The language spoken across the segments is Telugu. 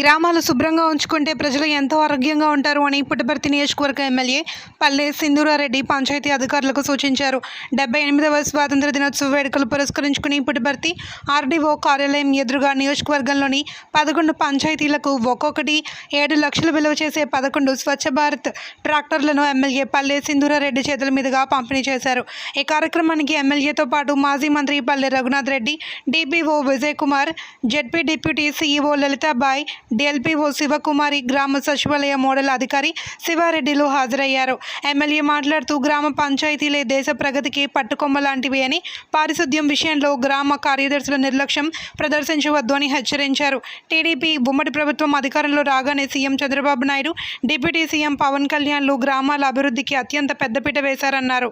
గ్రామాలు శుభ్రంగా ఉంచుకుంటే ప్రజలు ఎంతో ఆరోగ్యంగా ఉంటారు అని పుట్టపర్తి నియోజకవర్గ ఎమ్మెల్యే పల్లె సింధూరారెడ్డి పంచాయతీ అధికారులకు సూచించారు. డెబ్బై ఎనిమిదవ స్వాతంత్ర దినోత్సవ వేడుకలు పురస్కరించుకుని పుట్టపర్తి ఆర్డీఓ కార్యాలయం ఎదురుగా నియోజకవర్గంలోని పదకొండు పంచాయతీలకు ఒక్కొక్కటి ఏడు లక్షలు విలువ చేసే పదకొండు స్వచ్ఛ భారత్ ట్రాక్టర్లను ఎమ్మెల్యే పల్లె సింధూరారెడ్డి చేతుల మీదుగా పంపిణీ చేశారు. ఈ కార్యక్రమానికి ఎమ్మెల్యేతో పాటు మాజీ మంత్రి Palle Raghunath Reddy DPO Vijay Kumar ZP deputy CEO Lalithabai DLPO Sivakumari గ్రామ సచివాలయ మోడల్ అధికారి శివారెడ్డిలు హాజరయ్యారు. ఎమ్మెల్యే మాట్లాడుతూ గ్రామ పంచాయతీలే దేశ ప్రగతికి పట్టుకొమ్మ లాంటివి అని పారిశుద్ధ్యం విషయంలో గ్రామ కార్యదర్శుల నిర్లక్ష్యం ప్రదర్శించవద్దు అని హెచ్చరించారు. టీడీపీ ఉమ్మడి ప్రభుత్వం అధికారంలో రాగానే CM Chandrababu Naidu deputy CM Pavan కళ్యాణ్లు గ్రామాల అభివృద్ధికి అత్యంత పెద్దపీట వేశారన్నారు.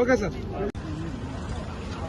Okay sir.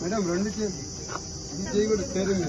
మేడం రెండు చేయి. ఈ చేయి కూడా స్టేరింగ్